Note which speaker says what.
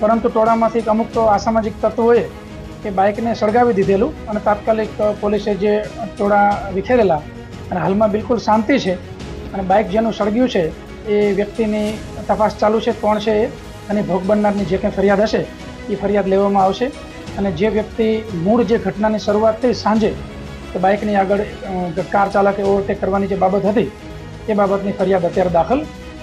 Speaker 1: પરંતુ ટોળામાંથી અમુક અસામાજિક તત્વોએ એ બાઇકને સળગાવી દીધેલું અને તાત્કાલિક પોલીસે જે ટોળા વિખેરેલા અને હાલમાં બિલકુલ શાંતિ છે અને બાઇક જેનું સળગ્યું છે, એ વ્યક્તિની તપાસ ચાલુ છે, કોણ છે એ અને ભોગ બનનારની જે કંઈ ફરિયાદ હશે, એ ફરિયાદ લેવામાં આવશે. અને જે વ્યક્તિ મૂળ જે ઘટનાની શરૂઆત થઈ સાંજે તો બાઇકની આગળ કાર ચાલકે ઓવરટેક કરવાની જે બાબત હતી, એ બાબતની ફરિયાદ અત્યારે દાખલ